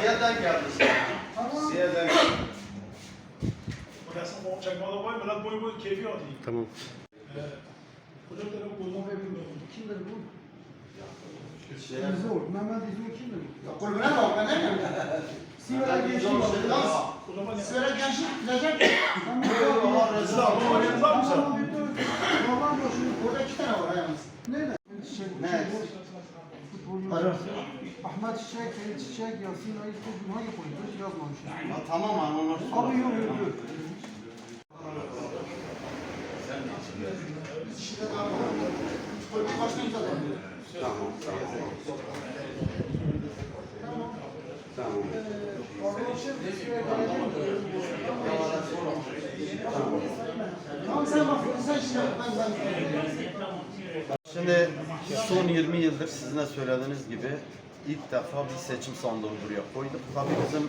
Siyah'dan geldi. Siyah'dan geldi. Burası o çakmalı mı? Lan boy boy keyfi var değil. Tamam. Hocam da kullanma bilmiyorum. Kimdir bu? Şey, İzor. Mehmet İzor kimdir? Kulübüne bak ben ne bileyim. Sivera Gençlik var. O zaman ya. Sıra gençlik Recep. Siz de abone oynayanız var mı sen? Normal boşuna. Burada iki tane var yalnız. Neyle? Çiçek. Ne? Ahmet Çiçek, Ferit Çiçek, Yasin Ayı Kuzum hangi koydu? Yazmamış. Ya tamam abi onlar sonra. Abi yok yok yok. Tamam, tamam. Tamam. Tamam sen bak sen şimdi ben ben. Son 20 yıldır sizin de söylediğiniz gibi ilk defa bir seçim sandığı buraya koyduk. Tabii bizim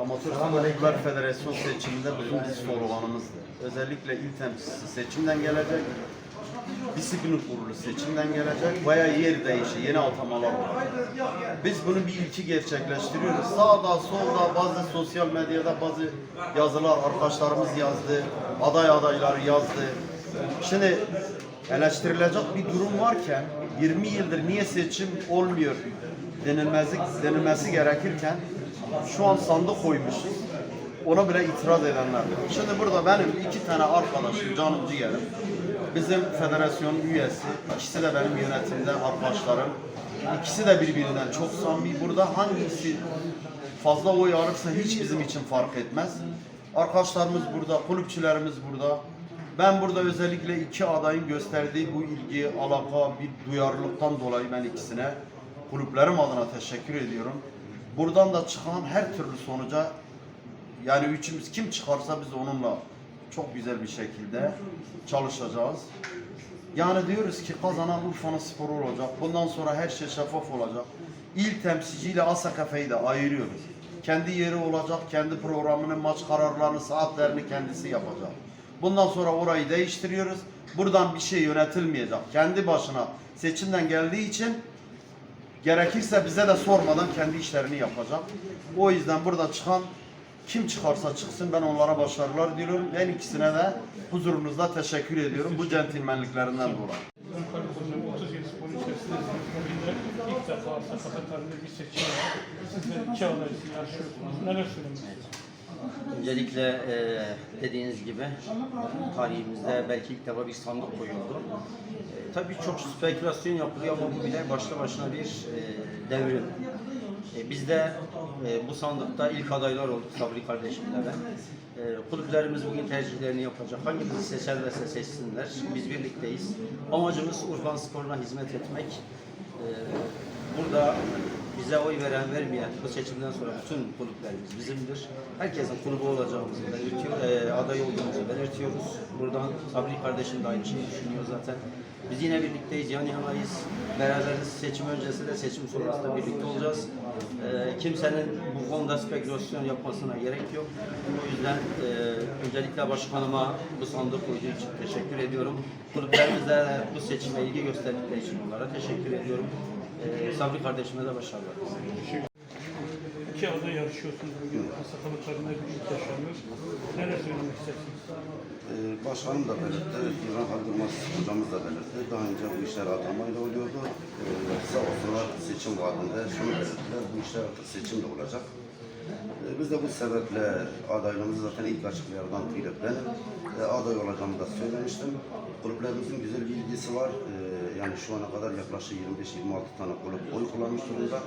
Amatör Futbolcular Federasyon seçiminde bizim bir sloganımızdı. Özellikle il temsilcisi seçimden gelecek, disiplin kurulu seçimden gelecek, bayağı yer değişi, yeni atamalar var. Biz bunu bir ilki gerçekleştiriyoruz. Sağda, solda, bazı sosyal medyada bazı yazılar arkadaşlarımız yazdı, aday adayları yazdı. Şimdi eleştirilecek bir durum varken 20 yıldır niye seçim olmuyor denilmesi, denilmesi gerekirken şu an sandık koymuşuz. Ona bile itiraz edenler. Şimdi burada benim iki tane arkadaşım, canım ciğerim. Bizim federasyon üyesi, ikisi de benim yönetimde arkadaşlarım. İkisi de birbirinden çok samimi. Burada hangisi fazla oy alırsa hiç bizim için fark etmez. Arkadaşlarımız burada, kulüpçülerimiz burada. Ben burada özellikle iki adayın gösterdiği bu ilgi, alaka, bir duyarlılıktan dolayı ben ikisine kulüplerim adına teşekkür ediyorum. Buradan da çıkan her türlü sonuca yani üçümüz kim çıkarsa biz onunla çok güzel bir şekilde çalışacağız. Yani diyoruz ki kazanan Urfa'nın sporu olacak. Bundan sonra her şey şeffaf olacak. İl temsilciyle Asa Kafe'yi de ayırıyoruz. Kendi yeri olacak, kendi programını, maç kararlarını, saatlerini kendisi yapacak. Bundan sonra orayı değiştiriyoruz. Buradan bir şey yönetilmeyecek. Kendi başına seçimden geldiği için gerekirse bize de sormadan kendi işlerini yapacak. O yüzden burada çıkan kim çıkarsa çıksın ben onlara başarılar diliyorum. En ikisine de huzurunuzda teşekkür ediyorum bu centilmenliklerinden dolayı. Ankara Kulübü 30 yıl spor içerisinde bugün ilk defa bir seçim var. Siz de iki adaysı yarışıyorsunuz. Neler söylemek istiyorsunuz? Öncelikle e, dediğiniz gibi tarihimizde belki ilk defa bir sandık koyuldu. E, tabii çok spekülasyon yapılıyor ama bu bile başlı başına bir e, devrim. E, biz de e, bu sandıkta ilk adaylar olduk Sabri kardeşimle ben. E, kulüplerimiz bugün tercihlerini yapacak. Hangimizi seçerlerse seçsinler. Biz birlikteyiz. Amacımız Urban Spor'una hizmet etmek. E, burada bize oy veren vermeyen bu seçimden sonra bütün kulüplerimiz bizimdir. Herkesin kulübü olacağımızı belirtiyor, e, aday olduğumuzu belirtiyoruz. Buradan Sabri kardeşim de aynı şeyi düşünüyor zaten. Biz yine birlikteyiz, yan yanayız. Beraberiz. Seçim öncesi de seçim sonrası da birlikte olacağız. E, kimsenin bu konuda spekülasyon yapmasına gerek yok. O yüzden e, öncelikle başkanıma bu sandık koyduğu için teşekkür ediyorum. Kulüplerimize bu seçime ilgi gösterdikleri için onlara teşekkür ediyorum. E, Sabri kardeşime de başarılar. İki aday yarışıyorsunuz bugün. Tarihinde bir ilk yaşanıyor. Neler söylemek istersiniz? Ee, Başkanım da belirtti, İbrahim Kaldırmaz hocamız da belirtti. Daha önce bu işler atamayla oluyordu. Ee, sağ olsunlar seçim vaadinde şunu belirttiler, bu işler artık seçimle olacak. Ee, biz de bu sebeple adaylığımızı zaten ilk açıklayanlardan biri benim. Ee, aday olacağımı da söylemiştim. Kulüplerimizin güzel bir ilgisi var. Ee, yani şu ana kadar yaklaşık 25-26 tane kulüp oy kullanmış durumda.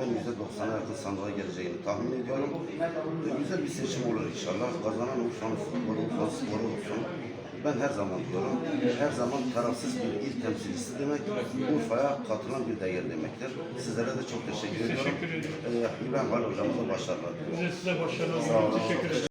Ben %90'a yakın sandığa geleceğini tahmin ediyorum. Güzel bir seçim olur inşallah. Kazanan Urfa'nın futbolu, Urfa sporu olsun. Ben her zaman diyorum, her zaman tarafsız bir il temsilcisi demek, Urfa'ya katılan bir değer demektir. Sizlere de çok teşekkür ediyorum. Teşekkür ediyorum. Ee, İbrahim Halil Hocamıza başarılar diliyorum. Size başarılar diliyorum. Teşekkür ederim.